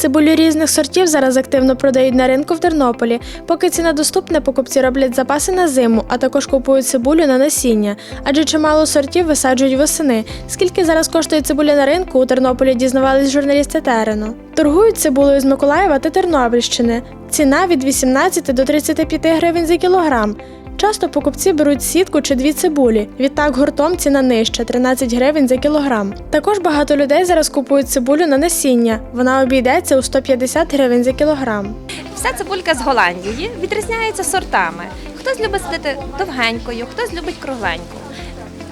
Цибулю різних сортів зараз активно продають на ринку в Тернополі. Поки ціна доступна, покупці роблять запаси на зиму, а також купують цибулю на насіння. Адже чимало сортів висаджують восени. Скільки зараз коштує цибуля на ринку, у Тернополі дізнавались журналісти терену. Торгують цибулею з Миколаєва та Тернопільщини. Ціна від 18 до 35 гривень за кілограм. Часто покупці беруть сітку чи дві цибулі. Відтак гуртом ціна нижча 13 гривень за кілограм. Також багато людей зараз купують цибулю на насіння. Вона обійдеться у 150 гривень за кілограм. Вся цибулька з Голландії відрізняється сортами. Хтось любить сидити довгенькою, хтось любить кругленьку.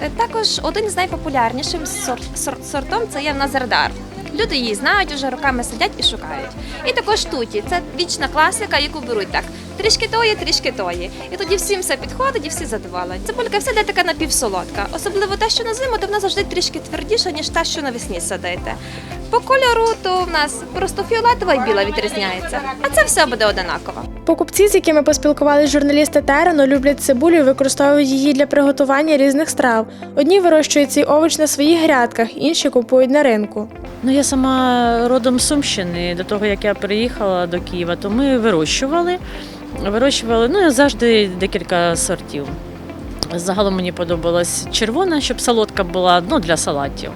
Е, Також один з найпопулярнішим сор- сор- сортом це є Назардар. Люди її знають, вже роками сидять і шукають. І також туті. Це вічна класика, яку беруть так. Трішки тої, трішки тої. І тоді всім все підходить і всі задоволені. Цибулька вся йде така напівсолодка. Особливо те, що на зиму, то вона завжди трішки твердіша, ніж та, що навесні садите. По кольору то в нас просто фіолетова і біла відрізняється. А це все буде одинаково. Покупці, з якими поспілкувались журналісти терену, люблять цибулю і використовують її для приготування різних страв. Одні вирощують цей овоч на своїх грядках, інші купують на ринку. Ну, я сама родом з Сумщини. До того, як я приїхала до Києва, то ми вирощували. Вирощували ну, завжди декілька сортів. Загалом мені подобалась червона, щоб солодка була ну, для салатів.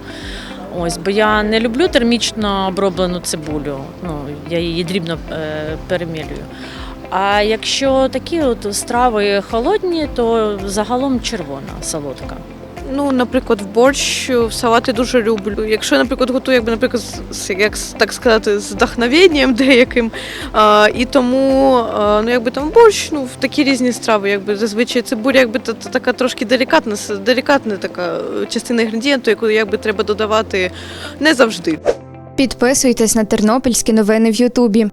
Ось, бо я не люблю термічно оброблену цибулю. Ну, я її дрібно е, перемілюю. А якщо такі от страви холодні, то загалом червона солодка. Ну, наприклад, в борщ, в салати дуже люблю. Якщо, наприклад, готую, якби, наприклад, з- з, як так сказати, з вдохновенням деяким. А, і тому, а, ну, якби там борщ, ну, в такі різні страви, якби зазвичай цибуля, якби та, та- така трошки делікатна, делікатна така е, частина інгредієнту, яку якби треба додавати не завжди. Підписуйтесь на тернопільські новини в Ютубі.